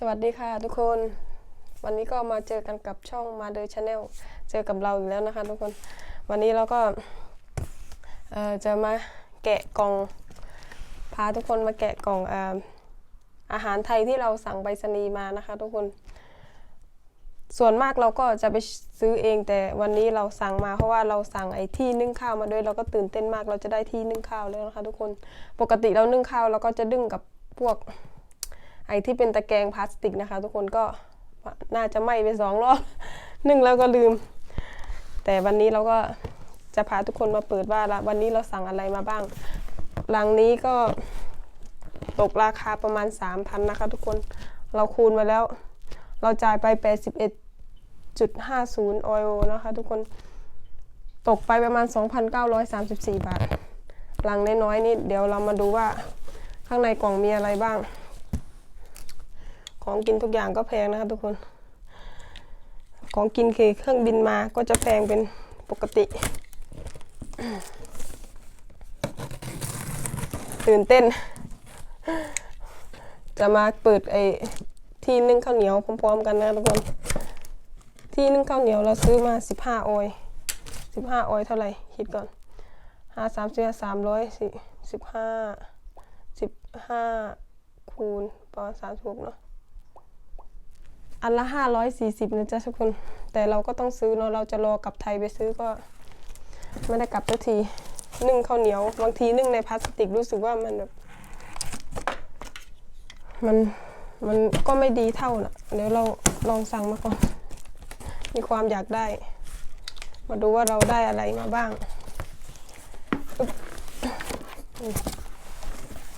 สวัสดีค่ะทุกคน วันนี้ก็มาเจอกันกับช่องมาเดอชาแนลเจอกับเราอีกแล้วนะคะทุกคน วันนี้เราก็เอ่อจะมาแกะกล่อง พาทุกคนมาแกะกล่องอ่ออาหารไทยที่เราสั่งไปรษณีย์มานะคะ ทุกคน ส่วนมากเราก็จะไปซื้อเองแต่วันนี้เราสั่งมาเพราะว่าเราสั่งไอ้ที่นึ่งข้าวมาด้วยเราก็ตื่นเต้นมากเราจะได้ที่นึ่งข้าวแล้วนะคะ ทุกคน ปกติเรานึ่งข้าวเราก็จะดึงกับพวก ไอ้ที่เป็นตะแกรงพลาสติกนะคะ ทุกคนก็น่าจะไหม้ไปสองรอบนึ่งแล้วก็ลืม แต่วันนี้เราก็จะพาทุกคนมาเปิดว่าละวันนี้เราสั่งอะไรมาบ้างหลังนี้ก็ตกราคาประมาณ 3,000 นะคะ ทุกคนเราคูณมาแล้ว เราจ่ายไป 81.50ออยนะคะ ทุกคนตกไปประมาณ 2,934 บาทหลังน้อยๆนี่เดี๋ยวเรามาดูว่าข้างในกล่องมีอะไรบ้าง ของกินทุกอย่างก็แพงนะคะทุกคน ของกินคือเครื่องบินมาก็จะแพงเป็นปกติ ตื่นเต้น จะมาเปิดไอ้ที่นึ่งข้าวเหนียวพร้อมๆกันนะทุกคน ที่นึ่งข้าวเหนียวเราซื้อมา 15 ออย 15 ออยเท่าไหร่คิดก่อนห้าสามสิบสามร้อยสี่สิบห้าสิบห้าคูณประมาณสามสิบหกเนาะ อันละห้าร้อยสี่สิบนะจ๊ะทุกคน แต่เราก็ต้องซื้อเนาะเราจะรอกลับไทยไปซื้อก็ ไม่ได้กลับสักทีนึ่งข้าวเหนียว บางทีนึ่งในพลาสติกรู้สึกว่ามันแบบมันมันก็ไม่ดีเท่าน่ะเดี๋ยวเราลองสั่งมาก่อน มีความอยากได้ มาดูว่าเราได้อะไรมาบ้าง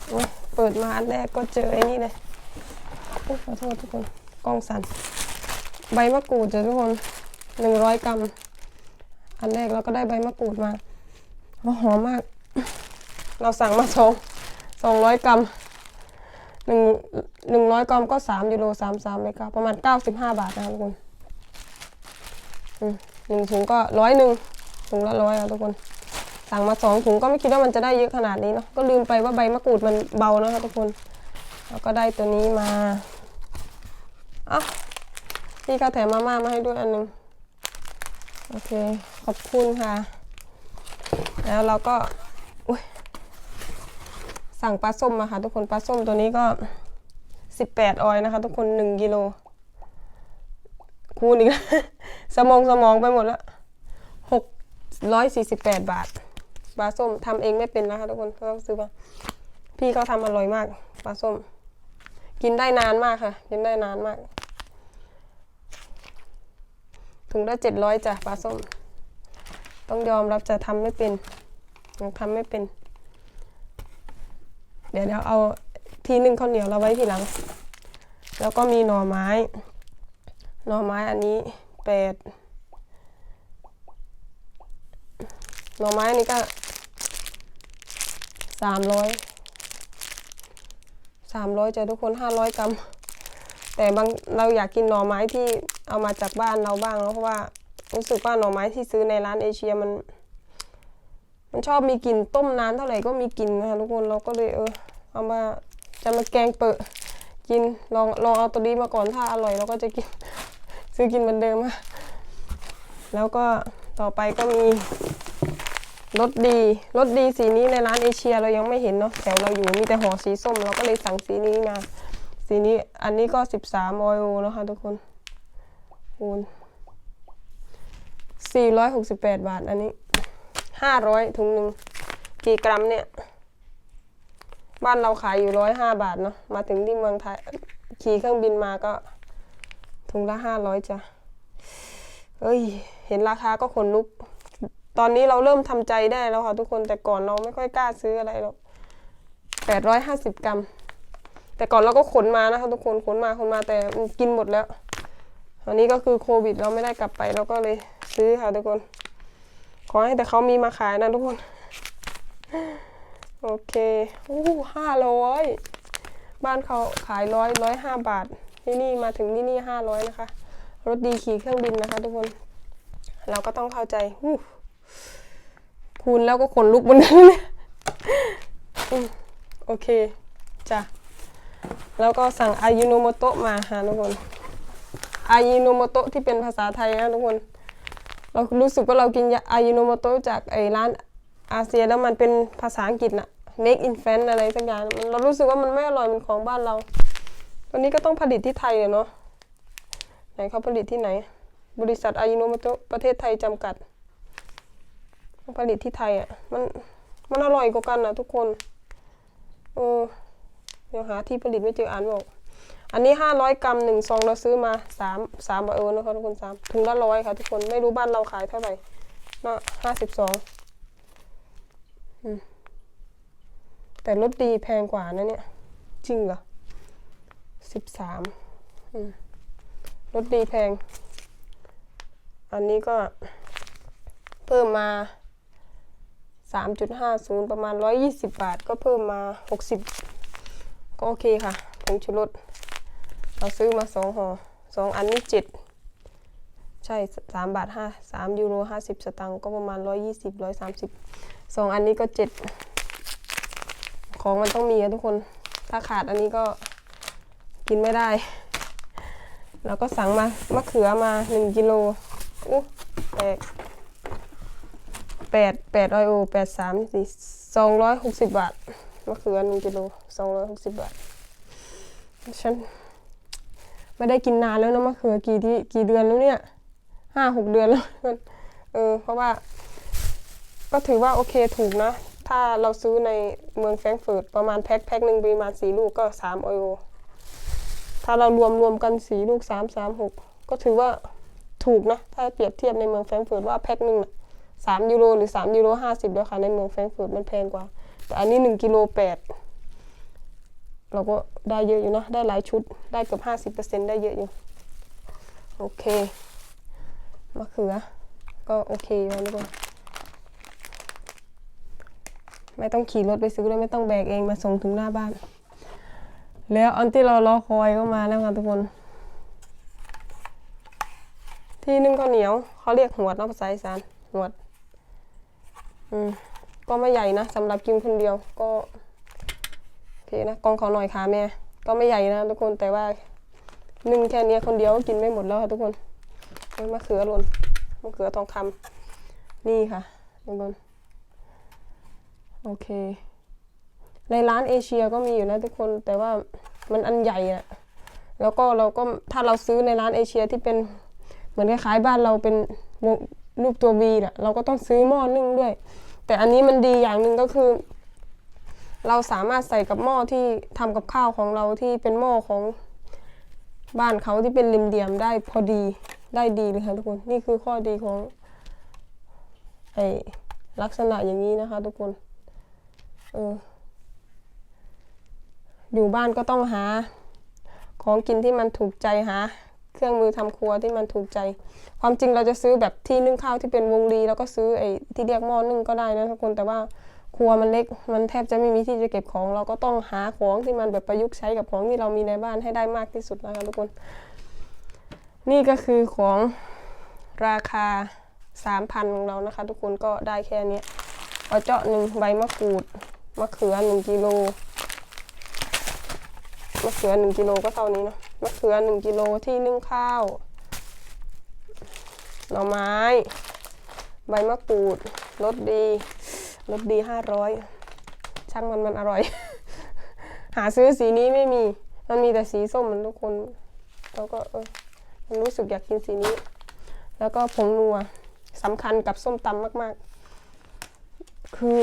โอ้ยเปิดมาอันแรกก็เจอไอ้นี่เลยขอโทษทุกคน ล้องสั่น ใบมะกรูดจ้ะทุกคนหนึ่งร้อยกรัม อันแรกเราก็ได้ใบมะกรูดมาหอมมาก เราสั่งมาสองสองร้อยกรัมหนึ่งหนึ่งร้อยกรัมก็สามยูโรสามสามเมกะประมาณเก้าสิบห้าบาทนะครับทุกคนอืมหนึ่งถุงก็ร้อยหนึ่งถุงละร้อยอะทุกคน สั่งมาสองถุงก็ไม่คิดว่ามันจะได้เยอะขนาดนี้เนาะก็ลืมไปว่าใบมะกรูดมันเบานะคะทุกคน แล้วก็ได้ตัวนี้มา เอ้าพี่ก็แถมมาม่ามาให้ด้วยอันหนึง โอเค ขอบคุณค่ะ แล้วเราก็สั่งปลาส้มมาค่ะทุกคนปลาส้มตัวนี้ก็ 18 ออยนะคะ ทุกคน 1กิโลคูณอีกแล้วสมองสมองไปหมดล้ว648 บาทปลาส้มทำเองไม่เป็นนะคะ ทุกคนก็ต้องซื้อมาพี่เขาทำอร่อยมากปลาส้ม กินได้นานมากค่ะ กินได้นานมาก ถุงละเจ็ดร้อยจ้ะปลาส้ม ต้องยอมรับจะทำไม่เป็นยังทำไม่เป็น เดี๋ยวเดี๋ยวเอาที่นึ่งข้าวเหนียวเราไว้ทีหลัง แล้วก็มีหน่อไม้ หน่อไม้อันนี้แปดหน่อไม้อันนี้ก็สามร้อยสามร้อยจ้ะทุกคนห้าร้อยกรัมแต่บางเราอยากกินหน่อไม้ที่ เอามาจากบ้านเราบ้างเนาะเพราะว่า รู้สึกว่าหน่อไม้ที่ซื้อในร้านเอเชียมัน มันชอบมีกลิ่นต้มนานเท่าไหร่ก็มีกลิ่นนะคะทุกคนเราก็เลยเออ เอามาจะมาแกงเปิดกินลองลองเอาตัวนี้มาก่อนถ้าอร่อยเราก็จะกิน ซื้อกินเหมือนเดิมค่ะแล้วก็ต่อไปก็มีรสดีรสดีสีนี้ในร้านเอเชียเรายังไม่เห็นเนาะแถวเราอยู่มีแต่ห่อสีส้ม เราก็เลยสั่งสีนี้มา สีนี้อันนี้ก็สิบสามออยนะคะทุกคน คูณสี่ร้อยหกสิบาท อันนี้ห้าร้อยถุงหนึ่งกี่กรัมเนี่ย บ้านเราขายอยู่ร้อยห้าบาทเนาะ มาถึงที่เมืองไทย ขี่เครื่องบินมาก็ ถุงละห้าร้อยจ้ะ เอ้ย เห็นราคาก็ขนลุก ตอนนี้เราเริ่มทำใจได้แล้วค่ะทุกคน แต่ก่อนเราไม่ค่อยกล้าซื้ออะไรหรอกแปดร้อยห้าสิบกรัม แต่ก่อนเราก็ขนมานะคะทุกคน ขนมา ขนมาแต่กินหมดแล้ว อันนี้ก็คือโควิดเราไม่ได้กลับไปเราก็เลยซื้อค่ะทุกคน ขอให้แต่เขามีมาขายนะทุกคน โอเคอู้ห้าร้อยบ้านเขาขายร้อยร้อยห้าบาท ที่นี่มาถึงที่นี่ห้าร้อยนะคะ รถดีขี่เครื่องบินนะคะ ทุกคน เราก็ต้องเข้าใจอู้คูณแล้วก็ขนลุกเหมือนกันเนี่ยโอเคจ้ะแล้วก็สั่งอายุโนโมโตะมาค่ะทุกคน อายุโนโมโตะที่เป็นภาษาไทยนะทุกคน เรารู้สึกว่าเรากินอายุโนโมโตะจากไอ้ร้านอาเซียแล้วมันเป็นภาษาอังกฤษน่ะ make in France อะไรสักอย่างมันเรารู้สึกว่ามันไม่อร่อยเหมือนของบ้านเรา ตอนนี้ก็ต้องผลิตที่ไทยอะเนาะไหนเขาผลิตที่ไหน บริษัทอายุโนโมโตะประเทศไทยจำกัดผลิตที่ไทยอะมันมันอร่อยกว่ากันนะทุกคนเออเดี๋ยวหาที่ผลิตไม่เจออ่านบอก อันนี้ห้าร้อยกรัมหนึ่งซองเราซื้อมาสามสามเออนะคะทุกคนสามถุงละร้อยค่ะทุกคนไม่รู้บ้านเราขายเท่าไหร่เนาะห้าสิบสองแต่รสดีแพงกว่านะเนี่ย จริงเหรอสิบสามรสดีแพง อันนี้ก็เพิ่มมา 3.50 ประมาณ 120 บาท ก็เพิ่มมา 60 ก็โอเคค่ะผงชูรส เราซื้อมา2ห่อ2อันนี้7ใช่3บาท5 3ยูโร50สตางค์ก็ประมาณ120 130 2อันนี้ก็7ของมันต้องมีอะทุกคน ถ้าขาดอันนี้ก็กินไม่ได้ แล้วก็สั่งมามะเขือมา1กิโลอู้แปดแปดแปดร้อยโอแปดสามสี่สองร้อยหกสิบบาทมะเขือหนึ่งกิโลสองร้อยหกสิบบาทฉัน ไม่ได้กินนานแล้วนะมะเขือกี่ที่กี่เดือนแล้วเนี่ยห้าหกเดือนแล้วเออ เพราะว่า ก็ถือว่าโอเคถูกนะ ถ้าเราซื้อในเมืองแฟรงก์เฟิร์ตประมาณแพ็คแพ็คหนึ่งประมาณสี่ลูกก็สามอโอถ้าเรารวมรวมกันสี่ลูกสามสามหกก็ถือว่าถูกนะ ถ้าเปรียบเทียบในเมืองแฟรงก์เฟิร์ตว่าแพ็คหนึ่งสามยูโรหรือสามยูโรห้าสิบแล้วค่ะในเมืองแฟรงก์เฟิร์ตมันแพงกว่า แต่อันนี้หนึ่งกิโลแปด เราก็ได้เยอะอยู่นะ ได้หลายชุด ได้เกือบห้าสิบเปอร์เซ็นได้เยอะอยู่ โอเค มะเขือ ก็โอเคแล้ทุกคนไม่ต้องขี่รถไปซื้อเลยไม่ต้องแบกเองมาส่งถึงหน้าบ้าน แล้วอันที่เรารอคอยก็มาแล้วค่ะทุกคน ที่นึ่งข้าวเหนียวเขาเรียกหวดนาะภาษาอีสานหวด อืมก็ไม่ใหญ่นะสำหรับกินคนเดียวก็ เคนะกองขาหน่อยค่ะแม่ก็ไม่ใหญ่นะทุกคนแต่ว่านึ่งแค่นี้คนเดียวก็กินไม่หมดแล้วค่ะทุกคนมะเขือหล่นมะเขือทองคำนี่ค่ะทุกคนโอเค ในร้านเอเชียก็มีอยู่นะทุกคนแต่ว่ามันอันใหญ่อะแล้วก็เราก็ถ้าเราซื้อในร้านเอเชียที่เป็นเหมือนคล้ายๆบ้านเราเป็นรูปตัววีน่ะเราก็ต้องซื้อหม้อนึ่งด้วย แต่อันนี้มันดีอย่างหนึ่งก็คือ เราสามารถใส่กับหม้อที่ทำกับข้าวของเราที่เป็นหม้อของบ้านเขาที่เป็นริมเดียมได้พอดีได้ดีเลยค่ะทุกคนนี่คือข้อดีของไอลักษณะอย่างนี้นะคะ ทุกคนเอออยู่บ้านก็ต้องหา ของกินที่มันถูกใจหาเครื่องมือทำครัวที่มันถูกใจ ความจริงเราจะซื้อแบบที่นึ่งข้าวที่เป็นวงรี แล้วก็ซื้อไอ้ที่เรียกหม้อนึ่งก็ได้นะทุกคนแต่ว่า ครัวมันเล็กมันแทบจะไม่มีที่จะเก็บของ เราก็ต้องหาของที่มันแบบประยุกต์ใช้กับของที่เรามีในบ้านให้ได้มากที่สุดนะคะทุกคน นี่ก็คือของราคา 3,000ของเรานะคะ ทุกคนก็ได้แค่นี้เอาเจาะหนึ่งใบมะกรูดมะเขือหนึ่งกิโลมะเขือหนึ่งกิโลก็เท่านี้เนาะมะเขือหนึ่งกิโลที่นึ่งข้าวหน่อไม้ ใบมะกรูดรสดี รสดีห้าร้อยช่างมันมันอร่อย หาซื้อสีนี้ไม่มี มันมีแต่สีส้มมันทุกคนแล้วก็เออมันรู้สึกอยากกินสีนี้ แล้วก็ผงนัวสำคัญกับส้มตำมาก ๆ คือ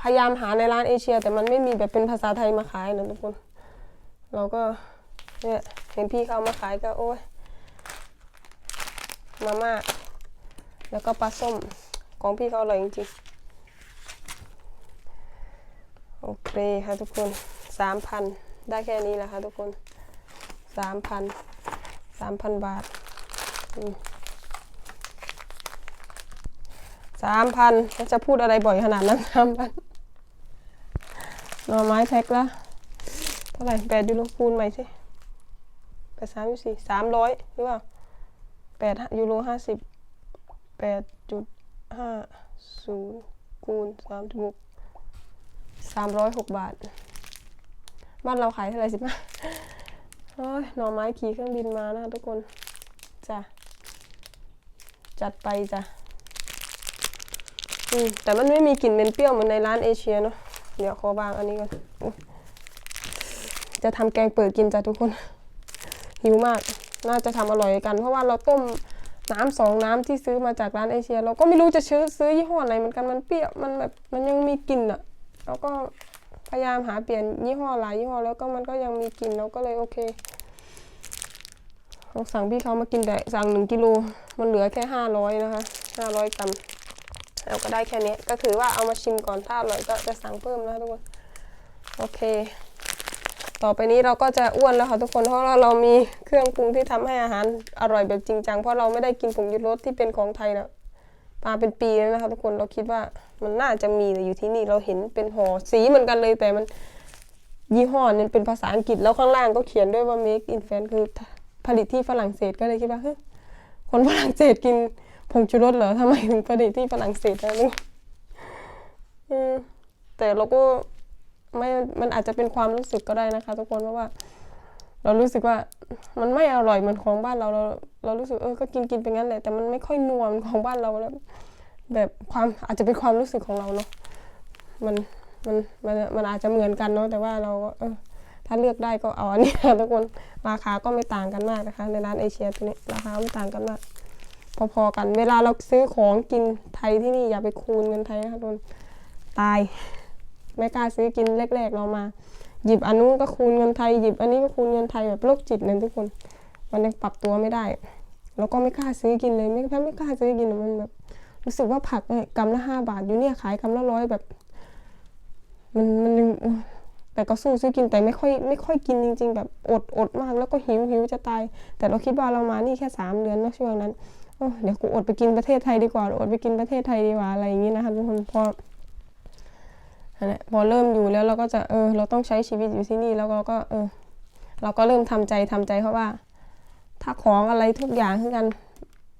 พยายามหาในร้านเอเชีย แต่มันไม่มีแบบเป็นภาษาไทยมาขายนะทุกคน เราก็เนี่ยเห็นพี่เขามาขายก็โอ้ยมาม่าแล้วก็ปลาส้ม ของพี่เขาอร่อยจริงๆ โอเคค่ะทุกคนสามพันได้แค่นี้แหละค่ะทุกคนสามพันสามพันบาทสามพันจะพูดอะไรบ่อยขนาดนั้นสามพันหน่อไม้แพ็คละเท่าไหร่แปดยูโรคูณใหม่สิแปดสามสี่สามร้อยหรือเปล่าแปดยูโรห้าสิบแปดจุด ห้าศูนย์คูณสามจุดหกสามร้อยหกบาท บ้านเราขายเท่าไหร่สิบห้าโอ้ยหน่อไม้ขี่เครื่องบินมานะทุกคน จ้ะ จัดไปจ้ะ อืม แต่มันไม่มีกลิ่นเป็นเปรี้ยวเหมือนในร้านเอเชียเนาะ เดี๋ยวขอบางอันนี้ก่อน จะทำแกงเปิดกินจ้ะทุกคน หิวมาก น่าจะทำอร่อยกัน เพราะว่าเราต้ม น้ำสองน้ำที่ซื้อมาจากร้านเอเชีย เราก็ไม่รู้จะซื้อซื้อยี่ห้อไหนเหมือนกันมันเปรี้ยวมันแบบมันยังมีกลิ่นอะเราก็พยายามหาเปลี่ยนยี่ห้อหลายยี่ห้อแล้วก็มันก็ยังมีกลิ่นเราก็เลยโอเคเราสั่งพี่เขามากินแต่สั่งหนึ่งกิโลมันเหลือแค่ห้าร้อยนะคะห้าร้อยกรัมเราก็ได้แค่นี้ก็ถือว่าเอามาชิมก่อนถ้าอร่อยก็จะสั่งเพิ่มนะทุกคนโอเค ต่อไปนี้เราก็จะอ้วนแล้วค่ะทุกคนเพราะว่าเรามีเครื่องปรุงที่ทำให้อาหารอร่อยแบบจริงจังเพราะเราไม่ได้กินผงยูรสที่เป็นของไทยนะมาเป็นปีแล้วนะคะทุกคนเราคิดว่ามันน่าจะมีแต่อยู่ที่นี่เราเห็นเป็นห่อสีเหมือนกันเลยแต่มันยี่ห้อนั้นเป็นภาษาอังกฤษแล้วข้างล่างก็เขียนด้วยว่า make in France คือผลิตที่ฝรั่งเศสก็เลยคิดว่าเฮ้ยคนฝรั่งเศสกินผงชูรสเหรอทำไมถึงผลิตที่ฝรั่งเศสนะลูกแต่เราก็ ไม่มันอาจจะเป็นความรู้สึกก็ได้นะคะ ทุกคนเพราะว่า เรารู้สึกว่ามันไม่อร่อยเหมือนของบ้านเราเราเรารู้สึกเออก็กินกินไปงั้นแหละแต่มันไม่ค่อยนัวมือนของบ้านเราแล้วแบบความอาจจะเป็นความรู้สึกของเราเนาะมันมันมันมันอาจจะเหมือนกันเนาะแต่ว่าเราก็เออถ้าเลือกได้ก็เอาอันนี้ค่ะทุกคนราคาก็ไม่ต่างกันมากนะคะ ในร้านเอเชียตัวนี้ราคาไม่ต่างกันมาก พอๆกัน เวลาเราซื้อของกินไทยที่นี่อย่าไปคูณเงินไทยนะคะทุกคนตาย ไม่กล้าซื้อกินแรกๆเรามา หยิบอันนู้นก็คูณเงินไทยหยิบอันนี้ก็คูณเงินไทยแบบโรคจิตเนี่ยทุกคน มันยังปรับตัวไม่ได้แล้วก็ไม่กล้าซื้อกินเลยไม่แค่ไม่กล้าซื้อกินมันแบบ รู้สึกว่าผักเนี่ยกำละห้าบาทอยู่เนี่ยขายกำละร้อยแบบ มันมันยังแต่ก็สู้ซื้อกินแต่ไม่ค่อยไม่ค่อยกินจริง ๆ แบบอดอดมากแล้วก็หิวหิวจะตาย แต่เราคิดว่าเรามานี่แค่สามเดือนนอะช่วงนั้นเดี๋ยวกูอดไปกินประเทศไทยดีกว่าอดไปกินประเทศไทยดีกว่าอะไรอย่างนี้นะคะทุกคนพอ นั่นแหละพอเริ่มอยู่แล้วเราก็จะเออ เราต้องใช้ชีวิตอยู่ที่นี่แล้วเราก็เออ เราก็เริ่มทำใจทำใจเพราะว่า ถ้าของอะไรทุกอย่างคือนกัน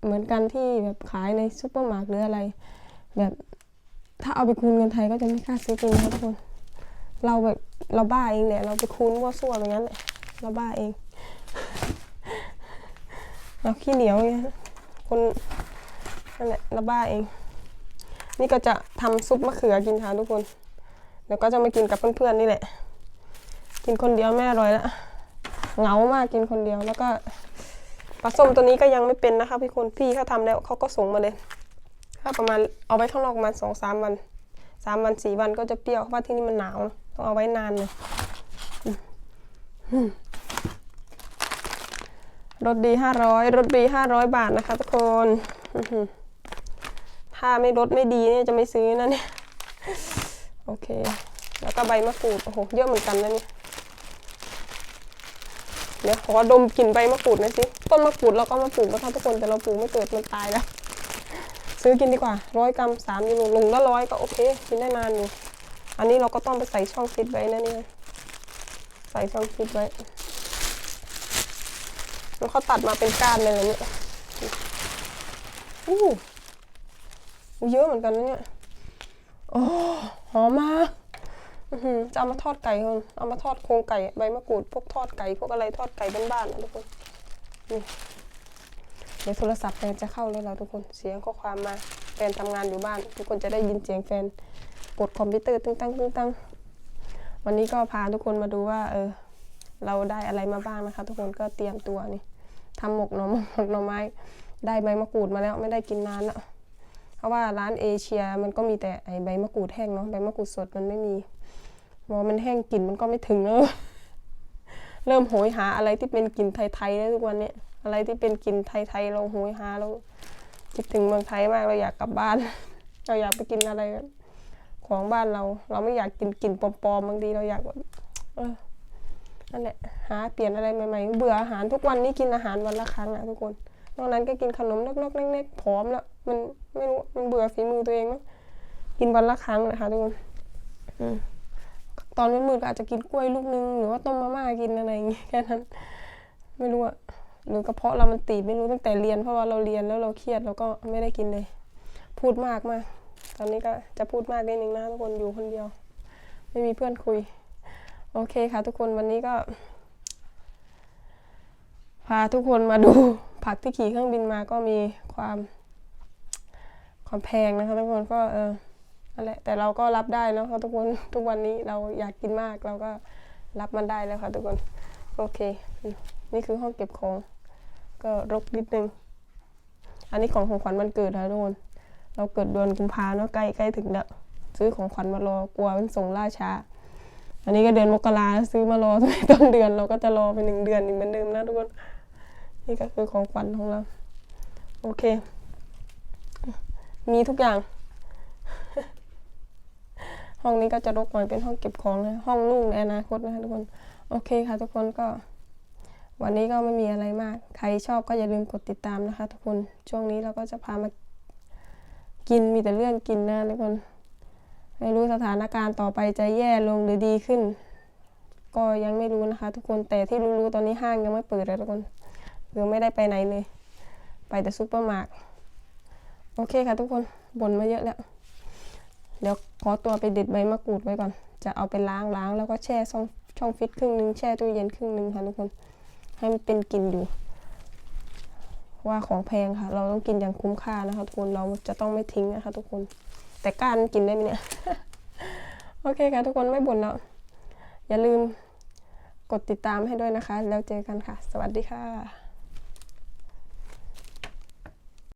เหมือนกันที่แบบขายในซูเปอร์มาร์เก็ตหรืออะไร แบบถ้าเอาไปคูณเงินไทยก็จะไม่กล้าซื้อกินนะทุกคน เราแบบเราบ้าเองเนี่ยเราไปคูณมั่วซั่วแบบนั้นแหละเราบ้าเอง เราขี้เหนียวไงคนนั่นแหละเราบ้าเอง นี่ก็จะทำซุปมะเขือกินค่ะทุกคน เดี๋ยวก็จะมากินกับเพื่อนๆนี่แหละ กินคนเดียวไม่อร่อยละเหงามากกินคนเดียวแล้วก็ปลาส้มตัวนี้ก็ยังไม่เป็นนะคะพี่คนพี่เขาทำแล้วเขาก็ส่งมาเลยถ้าประมาณเอาไว้ข้างนอกประมาณสองสามวันสามวันสี่วันก็จะเปรี้ยวเพราะว่าที่นี่มันหนาวต้องเอาไว้นานเลยรถดีห้าร้อยรถดีห้าร้อยบาทนะคะทุกคนถ้าไม่รถไม่ดีเนี่ยจะไม่ซื้อนะเนี่ย โอเค แล้วก็ใบมะกรูด โอ้โห เยอะเหมือนกันนะเนี่ยเดี๋ยวขอดมกลิ่นใบมะกรูดหน่อยสิ ต้นมะกรูดเราก็มาปลูกนะคะทุกคน แต่เราปลูกไม่เกิดมันตายแล้ว ซื้อกินดีกว่าร้อยกรัมสามกิโลลงละร้อยก็โอเค กินได้นานอยู่ อันนี้เราก็ต้องไปใส่ช่องฟิตไว้นะเนี่ยใส่ช่องฟิตไว้แล้วเขาตัดมาเป็นก้านเลยเหรเนี่ยอู้หูเยอะเหมือนกันนะเนี่ย โอ้ อมมากจะเอามาทอดไก่คนเอามาทอดโครงไก่ใบมะกรูดพวกทอดไก่พวกอะไรทอดไก่บ้านๆนะทุกคนนี่เดี๋ยวโทรศัพท์แฟนจะเข้าแล้วเราทุกคนเสียงข้อความมาแฟนทำงานอยู่บ้าน ทุกคนจะได้ยินเสียงแฟนกดคอมพิวเตอร์ตึ้งตั้งตึ้งตั้งวันนี้ก็พาทุกคนมาดูว่า เออ เราได้อะไรมาบ้างนะคะ ทุกคนก็เตรียมตัวนี่ทำหมกหน่อหมกหน่อไม้ ได้ใบมะกรูดมาแล้วไม่ได้กินนานแล้ว ราะว่าร้านเอเชียมันก็มีแต่ไอใบมะกรูดแห้งเนาะใบมะกรูดสดมันไม่มีพอมันแห้งกลิ่นมันก็ไม่ถึงแล้วเริ่มโหยหาอะไรที่เป็นกลิ่นไทยๆแล้วทุกวันเนี้ยอะไรที่เป็นกลิ่นไทยๆเราโหยหาเราคิดถึงเมืองไทยมากเราอยากกลับบ้าน เราอยากไปกินอะไรของบ้านเรา เราไม่อยากกินกลิ่นปลอมๆบางทีเราอยากแบบเออนั่นแหละหาเปลี่ยนอะไรใหม่ๆเบื่ออาหารทุกวันนี้กินอาหารวันละครั้งอะทุกคนนอกนั้นก็กินขนมนกๆเล็กๆผอมแล้ว มันไม่รู้มันเบื่อฝีมือตัวเองมั้งกินวันละครั้งนะคะทุกคนอืมตอนมืดๆก็อาจจะกินกล้วยลูกนึงหรือว่าต้มมาม่ากินอะไรอย่างเงี้ยแค่นั้น ไม่รู้อะหรือกระเพาะเรามันตีบไม่รู้ตั้งแต่เรียนเพราะว่าเราเรียนแล้วเราเครียดเราก็ไม่ได้กินเลย พูดมากมากตอนนี้ก็จะพูดมากได้หนึ่งนะทุกคนอยู่คนเดียว ไม่มีเพื่อนคุย โอเคค่ะ ทุกคนวันนี้ก็ พาทุกคนมาดูผักที่ขี่เครื่องบินมาก็มีความ ความแพงนะคะทุกคนก็เออนั่นแหละแต่เราก็รับได้แล้วค่ะทุกคนทุกวันนี้เราอยากกินมากเราก็รับมันได้แล้วค่ะทุกคนโอเค นี่คือห้องเก็บของ ก็รกนิดนึง อันนี้ของของขวัญวันเกิดนะทุกคนเราเกิดเดือนกุมภาเนาะใกล้ใกล้ถึงแล้วซื้อของขวัญมารอกลัวมันส่งล่าช้า อันนี้ก็เดือนมกราซื้อมารอตั้งแต่ต้นเดือนเราก็จะรอไปหนึ่งเดือนอีกเหมือนเดิมนะทุกคนนี่ก็คือของขวัญของเรา โอเค มีทุกอย่าง ห้องนี้ก็จะรกหน่อยเป็นห้องเก็บของนะห้องลูกในอนาคตนะคะทุกคน โอเคค่ะทุกคนก็ วันนี้ก็ไม่มีอะไรมาก ใครชอบก็อย่าลืมกดติดตามนะคะ ทุกคนช่วงนี้เราก็จะพามากินมีแต่เรื่องกินนะทุกคนไม่รู้สถานการณ์ต่อไปจะแย่ลงหรือดีขึ้น ก็ยังไม่รู้นะคะ ทุกคนแต่ที่รู้ๆตอนนี้ห้างยังไม่เปิดเลยทุกคนยังไม่ได้ไปไหนเลย ไปแต่ซูเปอร์มาร์ท โอเคค่ะทุกคนบ่นมาเยอะแล้ว เดี๋ยวขอตัวไปเด็ดใบมะกรูดไว้ก่อน จะเอาไปล้างล้างแล้วก็แช่ช่องช่องฟิตครึ่งหนึงแช่ตู้เย็นครึ่งหนึงค่ะทุกคน ให้มันเป็นกลิ่นอยู่ ว่าของแพงค่ะ เราต้องกินอย่างคุ้มค่านะคะทุกคนเราจะต้องไม่ทิ้งนะคะ ทุกคน แต่ก้านกินได้ไหมเนี่ย โอเคค่ะทุกคนไม่บ่นแล้วอย่าลืมกดติดตามให้ด้วยนะคะ แล้วเจอกันค่ะ สวัสดีค่ะ